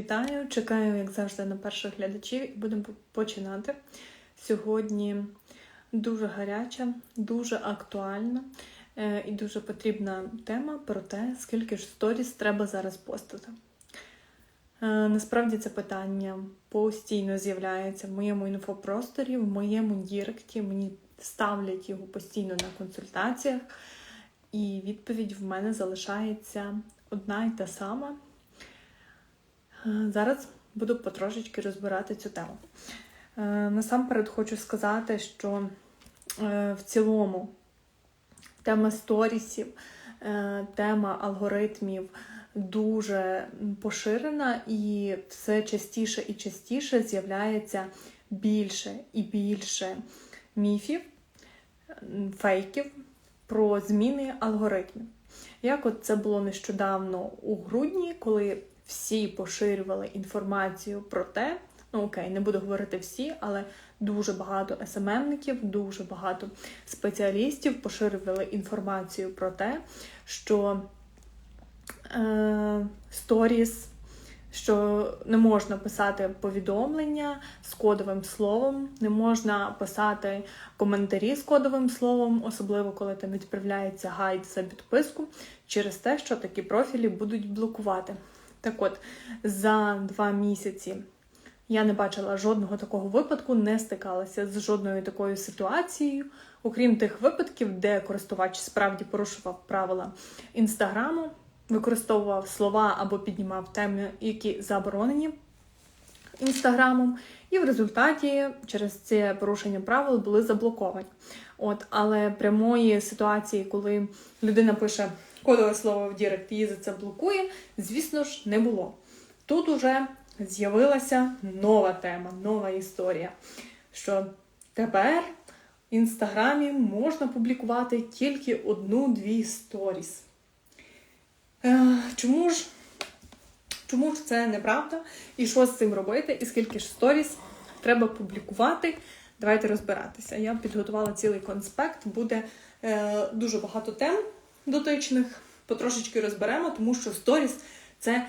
Вітаю! Чекаю, як завжди, на перших глядачів і будемо починати. Сьогодні дуже гаряча, дуже актуальна е, і дуже потрібна тема про те, скільки ж сторіс треба зараз постити. Е, Насправді це питання постійно з'являється в моєму інфопросторі, в моєму діректі. Мені ставлять його постійно на консультаціях, і відповідь в мене залишається одна й та сама. Е, Зараз буду потрошечки розбирати цю тему. Е, Насамперед хочу сказати, що е, в цілому тема сторісів, тема алгоритмів дуже поширена і все частіше і частіше з'являється більше і більше міфів, фейків про зміни алгоритмів. Як от це було нещодавно у грудні, коли всі поширювали інформацію про те, ну окей, не буду говорити всі, але дуже багато СММників, дуже багато спеціалістів поширювали інформацію про те, що е, сторіс, що не можна писати повідомлення з кодовим словом, не можна писати коментарі з кодовим словом, особливо коли там відправляється гайд за підписку, через те, що такі профілі будуть блокувати. Так от, за два місяці я не бачила жодного такого випадку, не стикалася з жодною такою ситуацією, окрім тих випадків, де користувач справді порушував правила інстаграму, використовував слова або піднімав теми, які заборонені інстаграмом, і в результаті через це порушення правил були заблоковані. От, але прямої ситуації, коли людина пише кодове слово в Дірект її за це блокує, звісно ж, не було. Тут уже з'явилася нова тема, нова історія. Що тепер в інстаграмі можна публікувати тільки одну-дві сторіс. Е, Чому ж? Чому ж це неправда? І що з цим робити? І скільки ж сторіс треба публікувати? Давайте розбиратися. Я підготувала цілий конспект, буде е, дуже багато тем дотичних. Потрошечки розберемо, тому що сторіс це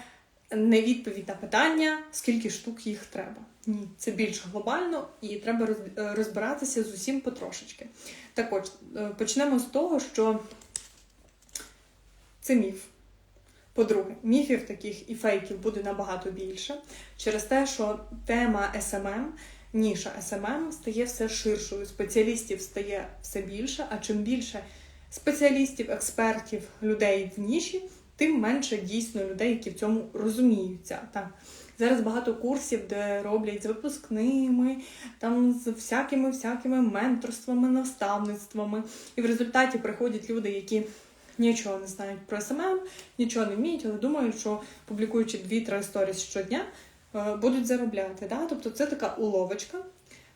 не відповідь на питання, скільки штук їх треба. Ні, це більш глобально і треба е, розбиратися з усім потрошечки. Так от, е, почнемо з того, що це міф. По-друге, міфів таких і фейків буде набагато більше через те, що тема SMM, ніша SMM стає все ширшою, спеціалістів стає все більше, а чим більше спеціалістів, експертів, людей в ніші, тим менше дійсно людей, які в цьому розуміються. Так. Зараз багато курсів, де роблять з випускними, там з всякими всякими менторствами, наставництвами. І в результаті приходять люди, які нічого не знають про СММ, нічого не вміють, але думають, що публікуючи 2-3 сторіс щодня, е, будуть заробляти. Да? Тобто це така уловочка,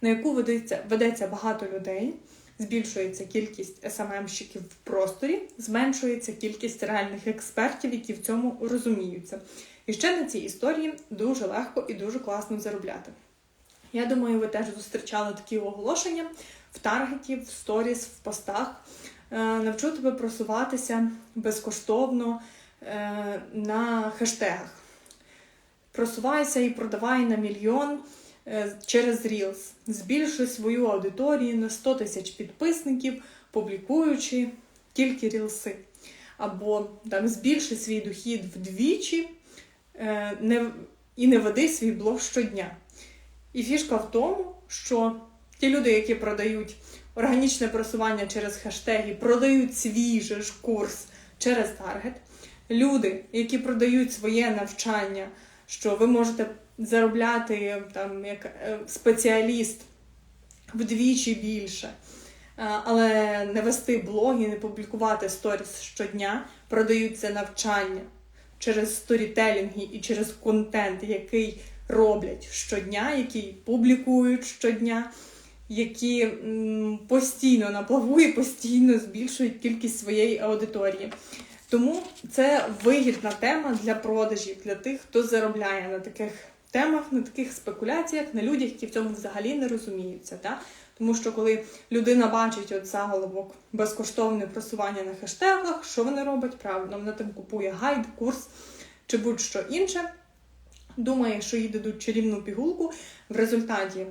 на яку ведеться, ведеться багато людей, збільшується кількість СММщиків в просторі, зменшується кількість реальних експертів, які в цьому розуміються. І ще на цій історії дуже легко і дуже класно заробляти. Я думаю, ви теж зустрічали такі оголошення в таргеті, в сторіс, в постах. Е, Навчу тебе просуватися безкоштовно е, на хештегах. Просувайся і продавай на мільйон через Reels. Збільшуй свою аудиторію на 100 тисяч підписників, публікуючи тільки рілси. Або там збільшуй свій дохід вдвічі е, не, і не веди свій блог щодня. І фішка в тому, що ті люди, які продають органічне просування через хештеги, продають свій ж курс через таргет. Люди, які продають своє навчання, що ви можете заробляти там як е, спеціаліст вдвічі більше, е, але не вести блоги, не публікувати сторіс щодня, продають це навчання через сторітелінги і через контент, який роблять щодня, який публікують щодня які постійно на і постійно збільшують кількість своєї аудиторії. Тому це вигідна тема для продажів, для тих, хто заробляє на таких темах, на таких спекуляціях, на людях, які в цьому взагалі не розуміються. Та? Тому що коли людина бачить от заголовок безкоштовне просування на хештегах, що вона робить правильно? Вона там купує гайд, курс чи будь-що інше. думає, що їй дадуть чарівну пігулку, в результаті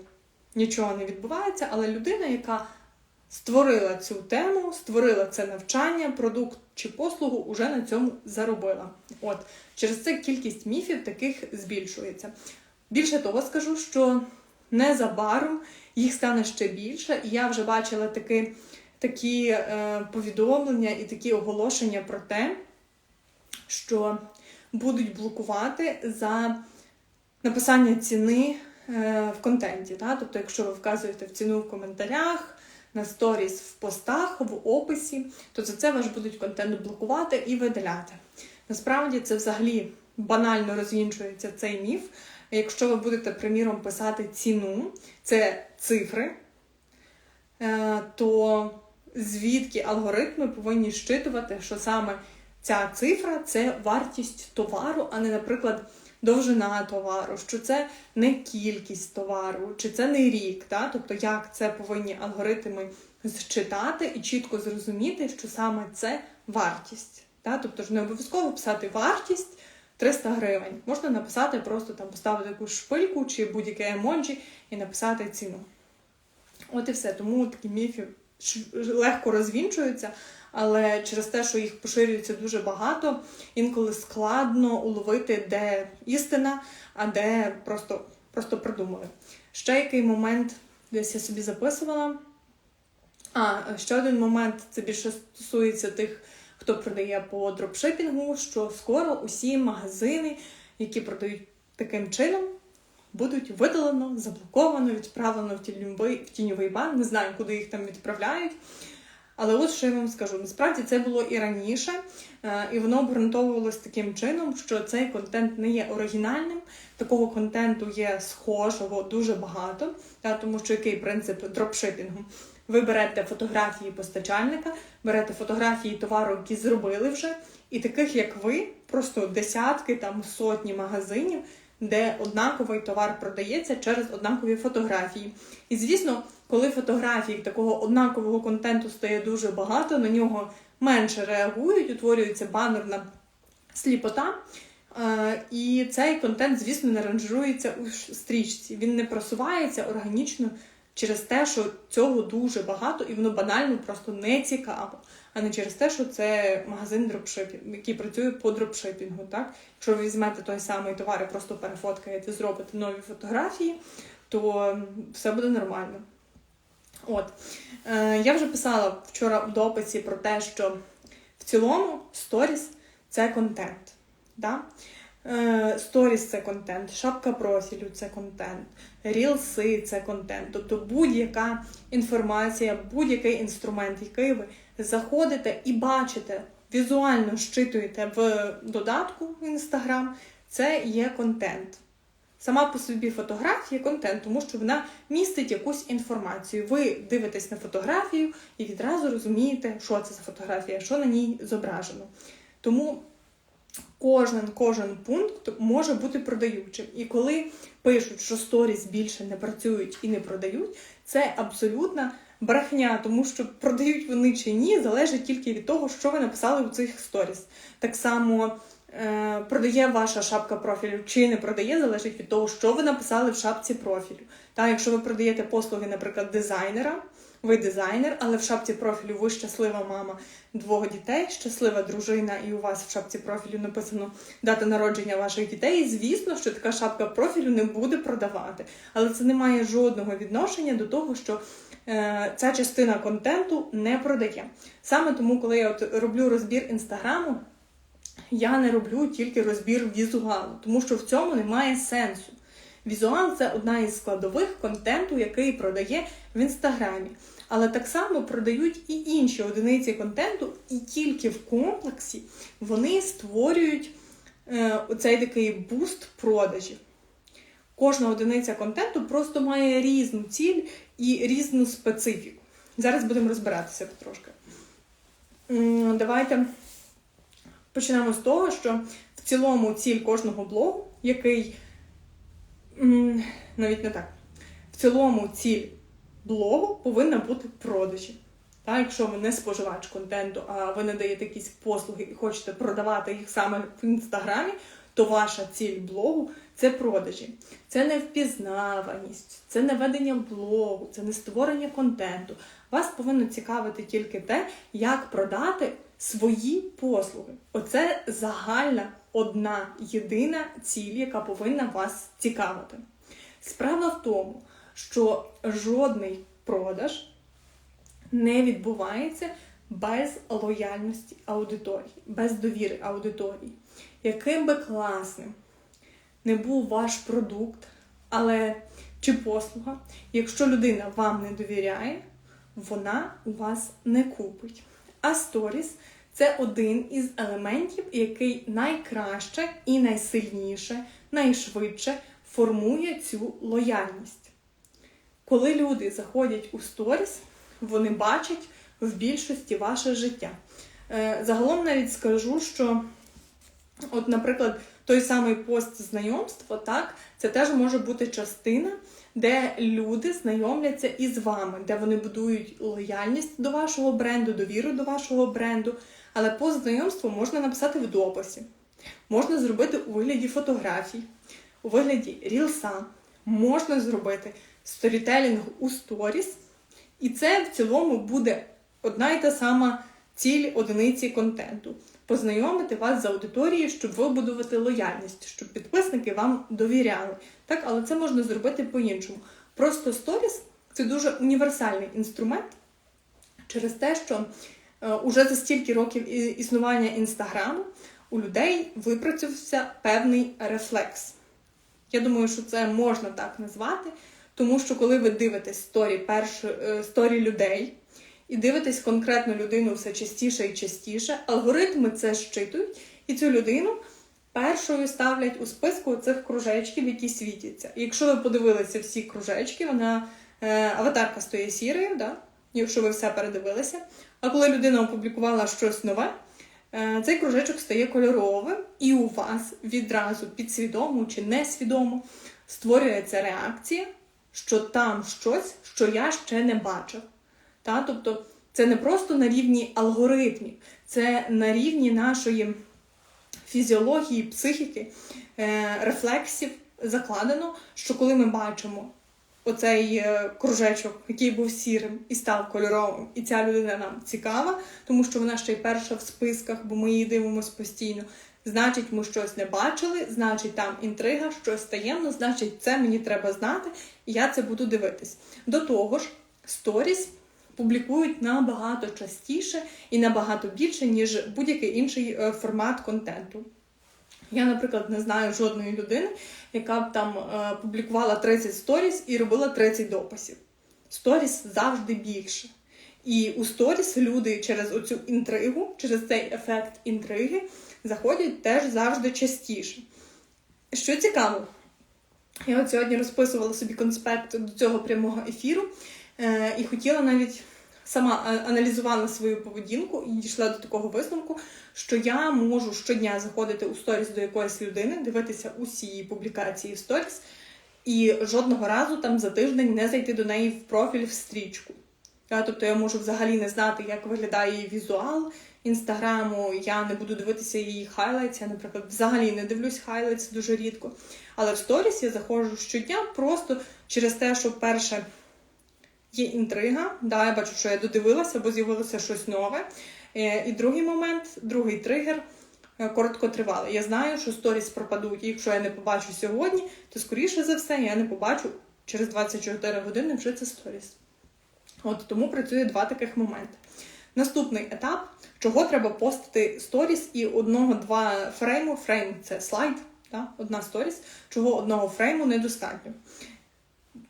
нічого не відбувається, але людина, яка створила цю тему, створила це навчання, продукт чи послугу, уже на цьому заробила. От через це кількість міфів таких збільшується. Більше того, скажу, що незабаром їх стане ще більше, і я вже бачила таки, такі е, повідомлення і такі оголошення про те, що будуть блокувати за написання ціни е, в контенті. Та? Тобто, якщо ви вказуєте в ціну в коментарях, на сторіс в постах, в описі, то за це ваш будуть контент блокувати і видаляти. Насправді це взагалі банально розвінчується цей міф. Якщо ви будете, приміром, писати ціну, це цифри, е, то звідки алгоритми повинні щитувати, що саме ця цифра це вартість товару, а не, наприклад, довжина товару, що це не кількість товару, чи це не рік. Та? Тобто, як це повинні алгоритми зчитати і чітко зрозуміти, що саме це вартість. Та? Тобто ж не обов'язково писати вартість 300 гривень. Можна написати, просто там поставити якусь шпильку чи будь-яке емоджі і написати ціну. От і все. Тому такі міфи легко розвінчуються, але через те, що їх поширюється дуже багато, інколи складно уловити, де істина, а де просто просто придумали. Ще який момент, десь я собі записувала. А, ще один момент це більше стосується тих, хто продає по дропшипінгу, що скоро усі магазини, які продають таким чином, будуть видалено, заблоковано, відправлено в тіньовий, бан. Не знаю, куди їх там відправляють. Але от що я вам скажу: насправді це було і раніше, е, і воно обґрунтовувалось таким чином, що цей контент не є оригінальним. Такого контенту є схожого дуже багато, тому що який принцип дропшипінгу? Ви берете фотографії постачальника, берете фотографії товару, які зробили вже, і таких, як ви, просто десятки, там сотні магазинів, де однаковий товар продається через однакові фотографії. І звісно, коли фотографій такого однакового контенту стає дуже багато, на нього менше реагують, утворюється банерна сліпота. Е, і цей контент, звісно, не ранжирується у стрічці. Він не просувається органічно через те, що цього дуже багато, і воно банально просто не цікаво, а не через те, що це магазин дропшипінг, який працює по дропшипінгу. Так? Якщо ви візьмете той самий товар і просто перефоткаєте, зробите нові фотографії, то все буде нормально. От. Е, Я вже писала вчора в дописі про те, що в цілому сторіс це контент. Да? Сторіс це контент, шапка профілю це контент, рілси це контент. Тобто будь-яка інформація, будь-який інструмент, який ви заходите і бачите, візуально щитуєте в додатку в Інстаграм, це є контент. Сама по собі фотографія контент, тому що вона містить якусь інформацію. Ви дивитесь на фотографію і відразу розумієте, що це за фотографія, що на ній зображено. Тому кожен кожен пункт може бути продаючим. І коли пишуть, що сторіс більше не працюють і не продають, це абсолютна брехня, тому що продають вони чи ні, залежить тільки від того, що ви написали у цих сторіс. Так само. Е, продає ваша шапка профілю чи не продає, залежить від того, що ви написали в шапці профілю. Так, якщо ви продаєте послуги, наприклад, дизайнера, ви дизайнер, але в шапці профілю ви щаслива мама двох дітей, щаслива дружина, і у вас в шапці профілю написано дата народження ваших дітей. І звісно, що така шапка профілю не буде продавати. Але це не має жодного відношення до того, що е, ця частина контенту не продає. Саме тому, коли я от роблю розбір інстаграму, я не роблю тільки розбір візуалу, тому що в цьому немає сенсу. Візуал це одна із складових контенту, який продає в інстаграмі. Але так само продають і інші одиниці контенту, і тільки в комплексі вони створюють е, оцей такий буст продажів. Кожна одиниця контенту просто має різну ціль і різну специфіку. Зараз будемо розбиратися потрошки. Давайте почнемо з того, що в цілому ціль кожного блогу, який навіть не так, в цілому ціль блогу повинна бути продажі. Так, Якщо ви не споживач контенту, а ви надаєте якісь послуги і хочете продавати їх саме в інстаграмі, то ваша ціль блогу це продажі. Це не впізнаваність, це не ведення блогу, це не створення контенту. Вас повинно цікавити тільки те, як продати свої послуги. Оце загальна одна єдина ціль, яка повинна вас цікавити. Справа в тому, що жодний продаж не відбувається без лояльності аудиторії, без довіри аудиторії. Яким би класним не був ваш продукт, але чи послуга, якщо людина вам не довіряє, вона у вас не купить. А сторіс це один із елементів, який найкраще і найсильніше, найшвидше формує цю лояльність. Коли люди заходять у сторіс, вони бачать в більшості ваше життя. Е, загалом навіть скажу, що, от, наприклад, той самий пост знайомства, так, це теж може бути частина, де люди знайомляться із вами, де вони будують лояльність до вашого бренду, довіру до вашого бренду. Але пост знайомства можна написати в дописі, можна зробити у вигляді фотографій, у вигляді рілса, можна зробити сторітелінг у сторіс. І це в цілому буде одна і та сама ціль одиниці контенту. Познайомити вас з аудиторією, щоб вибудувати лояльність, щоб підписники вам довіряли. Так, Але це можна зробити по-іншому. Просто сторіс це дуже універсальний інструмент через те, що уже за стільки років існування інстаграму у людей випрацювався певний рефлекс. Я думаю, що це можна так назвати, тому що коли ви дивитесь сторі перш, е, сторі людей і дивитесь конкретну людину все частіше і частіше, алгоритми це щитують, і цю людину першою ставлять у списку цих кружечків, які світяться. І якщо ви подивилися всі кружечки, вона е, аватарка стоїть сірою, да? якщо ви все передивилися. А коли людина опублікувала щось нове, е, цей кружечок стає кольоровим, і у вас відразу підсвідомо чи несвідомо створюється реакція, що там щось, що я ще не бачив. Та? Тобто це не просто на рівні алгоритмів, це на рівні нашої фізіології, психіки, е, рефлексів закладено, що коли ми бачимо оцей е, кружечок, який був сірим і став кольоровим, і ця людина нам цікава, тому що вона ще й перша в списках, бо ми її дивимося постійно. Значить, ми щось не бачили, значить, там інтрига, щось таємно, значить, це мені треба знати, і я це буду дивитись. До того ж, сторіс публікують набагато частіше і набагато більше, ніж будь-який інший е, формат контенту. Я, наприклад, не знаю жодної людини, яка б там е, публікувала 30 сторіс і робила 30 дописів. Сторіс завжди більше. І у сторіс люди через оцю інтригу, через цей ефект інтриги заходять теж завжди частіше. Що цікаво, я от сьогодні розписувала собі конспект до цього прямого ефіру е, і хотіла навіть сама аналізувала свою поведінку і дійшла до такого висновку, що я можу щодня заходити у сторіс до якоїсь людини, дивитися усі її публікації в сторіс, і жодного разу там за тиждень не зайти до неї в профіль в стрічку. Тобто я можу взагалі не знати, як виглядає її візуал інстаграму, я не буду дивитися її хайлайтс, я, наприклад, взагалі не дивлюсь хайлайтс дуже рідко. Але в сторіс я заходжу щодня просто через те, що перше є інтрига. Да, Я бачу, що я додивилася, бо з'явилося щось нове. Е, і другий момент, другий тригер е, короткотривалий. Я знаю, що сторіс пропадуть. І якщо я не побачу сьогодні, то скоріше за все я не побачу через 24 години вже це сторіс. От тому працює два таких моменти. Наступний етап, чого треба постити сторіс і одного-два фрейму. Фрейм це слайд, да? одна сторіс, чого одного фрейму недостатньо.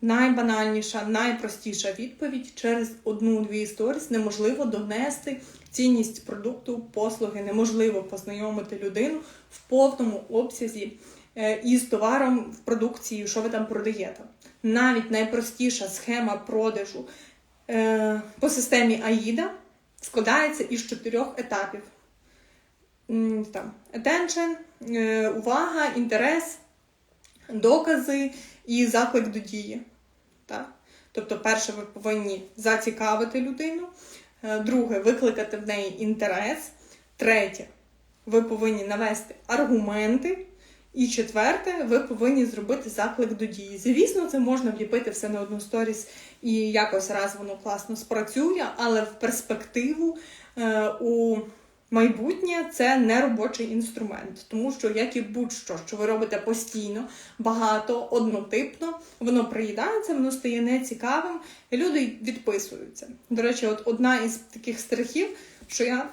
Найбанальніша, найпростіша відповідь через одну-дві сторіс неможливо донести цінність продукту, послуги, неможливо познайомити людину в повному обсязі е, із товаром в продукції, що ви там продаєте. Навіть найпростіша схема продажу е, по системі AIDA складається із чотирьох етапів: там, Attention, е, увага, інтерес, докази і заклик до дії. Так? Тобто, перше, ви повинні зацікавити людину, е, друге викликати в неї інтерес. Третє, ви повинні навести аргументи. І четверте, ви повинні зробити заклик до дії. Звісно, це можна вліпити все на одну сторіс і якось раз воно класно спрацює, але в перспективу е, у майбутнє це не робочий інструмент, тому що як і будь-що, що ви робите постійно, багато, однотипно, воно приїдається, воно стає нецікавим, і люди відписуються. До речі, от одна із таких страхів, що я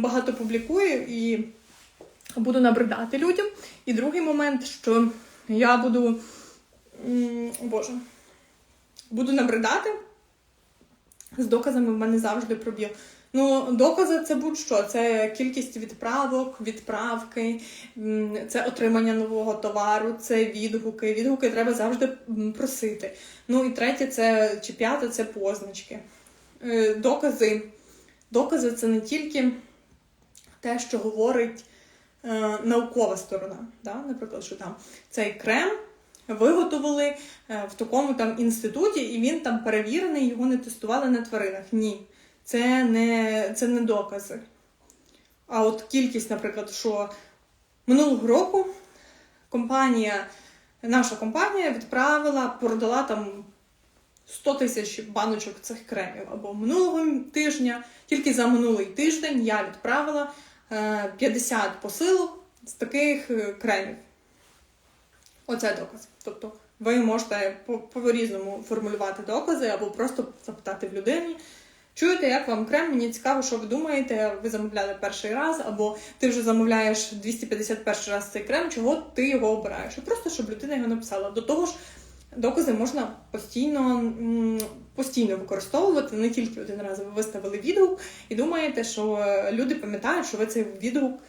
багато публікую і буду набридати людям. І другий момент, що я буду. Боже, буду набридати. З доказами в мене завжди пробіл. Ну, докази це будь-що. Це кількість відправок, відправки, це отримання нового товару, це відгуки. Відгуки треба завжди просити. Ну і третє, це чи п'яте це позначки. Е, Докази. Докази це не тільки те, що говорить е, наукова сторона. Да? Наприклад, що там цей крем виготовили е, в такому там інституті, і він там перевірений, його не тестували на тваринах. Ні, це не, це не докази. А от кількість, наприклад, що минулого року компанія, наша компанія відправила, продала там 100 тисяч баночок цих кремів. Або минулого тижня, тільки за минулий тиждень я відправила е, 50 посилок з таких е, кремів. Оце доказ. Тобто ви можете по- по-різному формулювати докази або просто запитати в людині. Чуєте, як вам крем? Мені цікаво, що ви думаєте. Ви замовляли перший раз, або ти вже замовляєш 251 раз цей крем, чого ти його обираєш? І просто щоб людина його написала. До того ж, докази можна постійно, постійно використовувати, не тільки один раз ви виставили відгук і думаєте, що е, люди пам'ятають, що ви цей відгук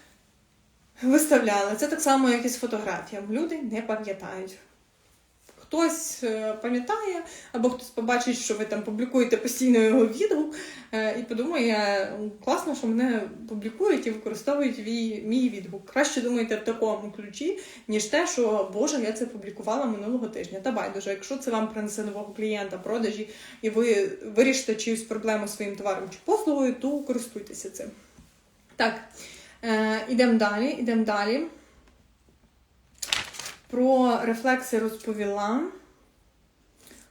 виставляли. Це так само, як і з фотографіями. Люди не пам'ятають. Хтось е, пам'ятає, або хтось побачить, що ви там публікуєте постійно його відгук, е, і подумає, класно, що мене публікують і використовують мій, відгук. Краще думайте в такому ключі, ніж те, що Боже, я це публікувала минулого тижня. Та байдуже, якщо це вам принесе нового клієнта, продажі, і ви вирішите чиюсь проблему своїм товаром чи послугою, то користуйтеся цим. Так, е, ідемо далі, ідемо далі. Про рефлекси розповіла,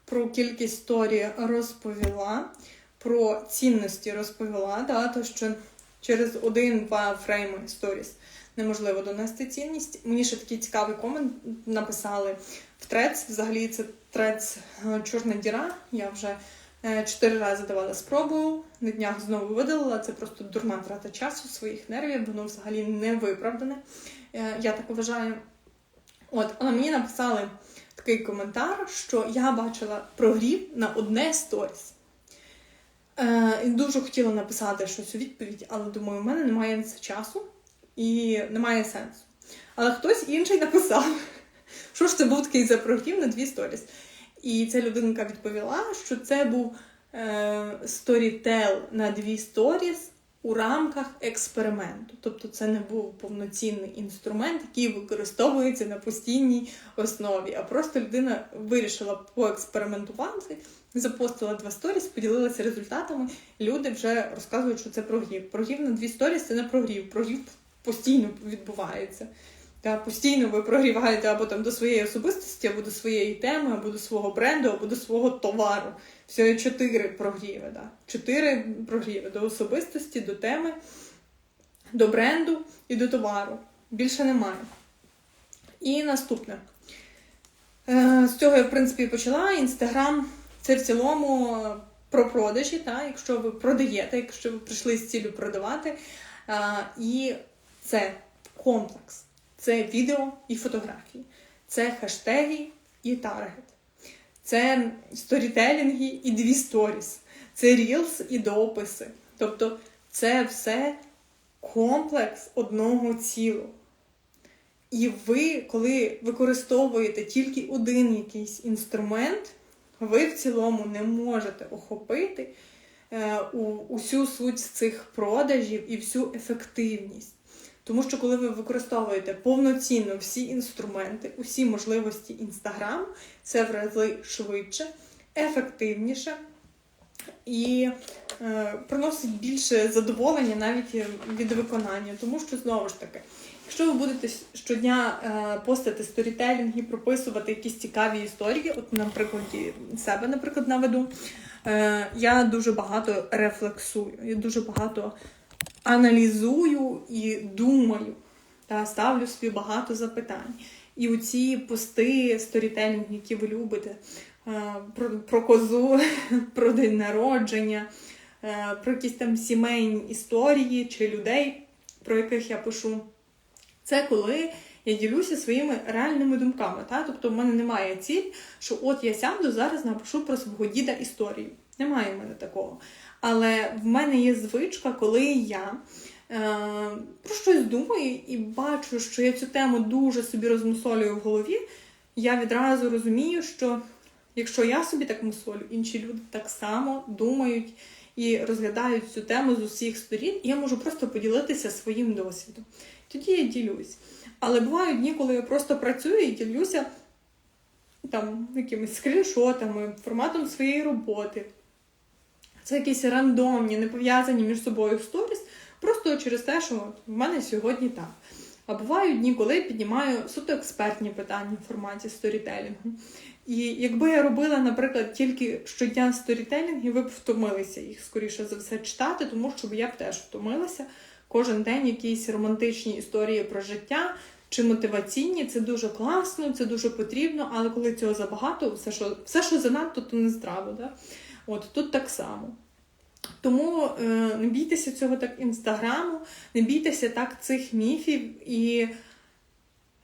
про кількість сторі розповіла, про цінності розповіла, да, то що через один-два фрейми сторіс неможливо донести цінність. Мені ще такий цікавий комент написали в трец. Взагалі це трец чорна діра. Я вже е, чотири рази давала спробу. На днях знову видалила. Це просто дурна трата часу, своїх нервів, воно взагалі не виправдане. Е, Я так вважаю. От, але мені написали такий коментар, що я бачила прогрів на одне сторіс. Е, дуже хотіла написати щось у відповідь, але думаю, у мене немає на це часу і немає сенсу. Але хтось інший написав, що ж це був такий за прогрів на дві сторіс. І ця людинка відповіла, що це був е, сторітел на дві сторіс у рамках експерименту. Тобто це не був повноцінний інструмент, який використовується на постійній основі. А просто людина вирішила поекспериментувати, запостила два сторіс, поділилася результатами. Люди вже розказують, що це прогрів. Прогрів на дві сторіс це не прогрів. Прогрів постійно відбувається. Та постійно ви прогріваєте або там до своєї особистості, або до своєї теми, або до свого бренду, або до свого товару. Всього чотири прогріви. Да. Чотири прогріви до особистості, до теми, до бренду і до товару. Більше немає. І наступне. Е, З цього я, в принципі, почала. Інстаграм це в цілому про продажі, та, якщо ви продаєте, якщо ви прийшли з цілею продавати. Е, І це комплекс. Це відео і фотографії, це хештеги і таргет, це сторітелінги і дві сторіс, це рілс і дописи. Тобто це все комплекс одного цілого. І ви, коли використовуєте тільки один якийсь інструмент, ви в цілому не можете охопити е, усю суть цих продажів і всю ефективність. Тому що коли ви використовуєте повноцінно всі інструменти, усі можливості Інстаграм, це в рази швидше, ефективніше і е, приносить більше задоволення навіть від виконання. Тому що знову ж таки, Якщо ви будете щодня е, постити сторітелінги, прописувати якісь цікаві історії, от на прикладі себе, наприклад, наведу, е, я дуже багато рефлексую, я дуже багато аналізую і думаю, та ставлю собі багато запитань. І оці пости, сторітелінги, які ви любите, е, про, про козу, про день народження, е, про якісь там сімейні історії чи людей, про яких я пишу. Це коли я ділюся своїми реальними думками. Та? Тобто в мене немає ціль, що от я сяду зараз напишу про свого діда історію. Немає в мене такого. Але в мене є звичка, коли я е, про щось думаю і бачу, що я цю тему дуже собі розмусолюю в голові, я відразу розумію, що якщо я собі так мусолю, інші люди так само думають і розглядають цю тему з усіх сторін, і я можу просто поділитися своїм досвідом. Тоді я ділюсь. Але бувають дні, коли я просто працюю і ділюся там якимись скріншотами, форматом своєї роботи. Це якісь рандомні, не пов'язані між собою сторіс, просто через те, що в мене сьогодні так. А бувають дні, коли я піднімаю суто експертні питання в форматі сторітелінгу. І якби я робила, наприклад, тільки щодня сторітелінги, ви б втомилися їх, скоріше за все, читати, тому що я б теж втомилася. Кожен день якісь романтичні історії про життя чи мотиваційні, це дуже класно, це дуже потрібно, але коли цього забагато, все, що все, що занадто, то не здраво. Да? От тут так само. Тому е, не бійтеся цього так інстаграму, не бійтеся так цих міфів і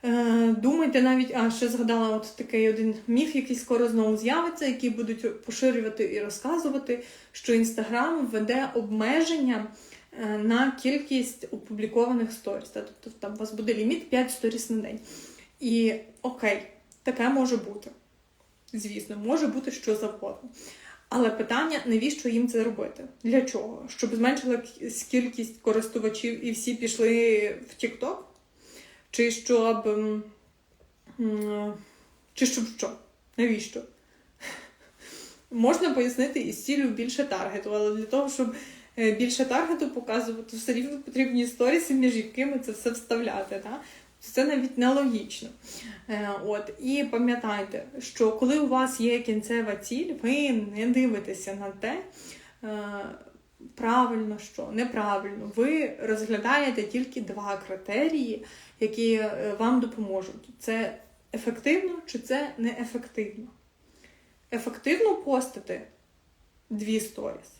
е, думайте навіть, а ще згадала от такий один міф, який скоро знову з'явиться, який будуть поширювати і розказувати, що інстаграм веде обмеження е, на кількість опублікованих сторіс. Тобто там у вас буде ліміт 5 сторіс на день. І окей, таке може бути. Звісно, може бути що завгодно. Але питання, навіщо їм це робити? Для чого? Щоб зменшила кількість користувачів і всі пішли в TikTok? Чи щоб. Чи щоб що? Навіщо? Можна пояснити із цілю більше таргету, але для того, щоб більше таргету показувати, все рівно потрібні сторіси, між якими це все вставляти. Так? Це навіть нелогічно. От. І пам'ятайте, що коли у вас є кінцева ціль, ви не дивитеся на те, правильно що, неправильно. Ви розглядаєте тільки два критерії, які вам допоможуть. Це ефективно чи це неефективно. Ефективно постити дві сторіс.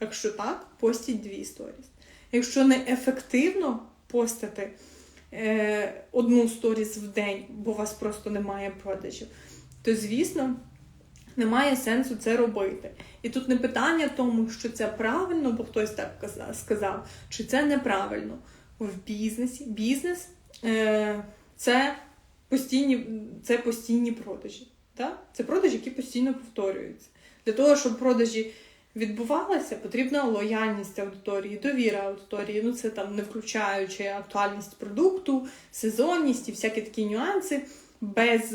Якщо так, постіть дві сторіс. Якщо не ефективно постити одну сторіс в день, бо у вас просто немає продажів, то, звісно, немає сенсу це робити. І тут не питання в тому, що це правильно, бо хтось так сказав, чи це неправильно. В бізнесі. Бізнес е, це постійні це постійні продажі. Так? Це продажі, які постійно повторюються. Для того, щоб продажі відбувалася, потрібна лояльність аудиторії, довіра аудиторії. Ну це там не включаючи актуальність продукту, сезонність і всякі такі нюанси. Без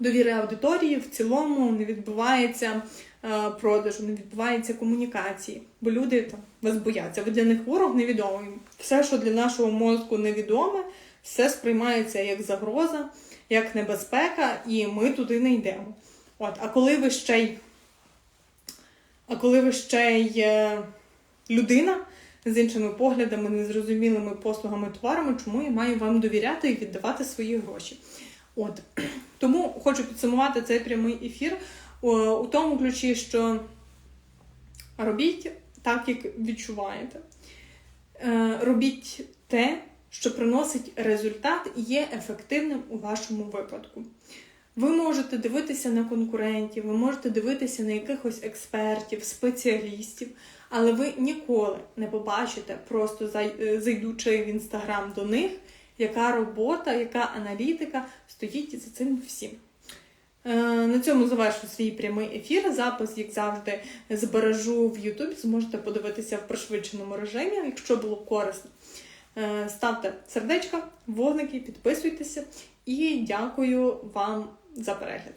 довіри аудиторії в цілому не відбувається е, продажу, не відбувається комунікації, бо люди там вас бояться. Ви для них ворог невідомий. Все, що для нашого мозку невідоме, все сприймається як загроза, як небезпека, і ми туди не йдемо. От, а коли ви ще й а коли ви ще є людина з іншими поглядами, незрозумілими послугами, товарами, чому я маю вам довіряти і віддавати свої гроші? От тому хочу підсумувати цей прямий ефір у тому ключі, що робіть так, як відчуваєте. Е, робіть те, що приносить результат і є ефективним у вашому випадку. Ви можете дивитися на конкурентів, ви можете дивитися на якихось експертів, спеціалістів, але ви ніколи не побачите, просто е, зайдучи в інстаграм до них, яка робота, яка аналітика стоїть за цим всім. Е, на цьому завершу свій прямий ефір. Запис, як завжди, збережу в Ютубі, зможете подивитися в пришвидшеному режимі, якщо було корисно. Е, ставте сердечка, вогники, підписуйтеся і дякую вам за перегляд.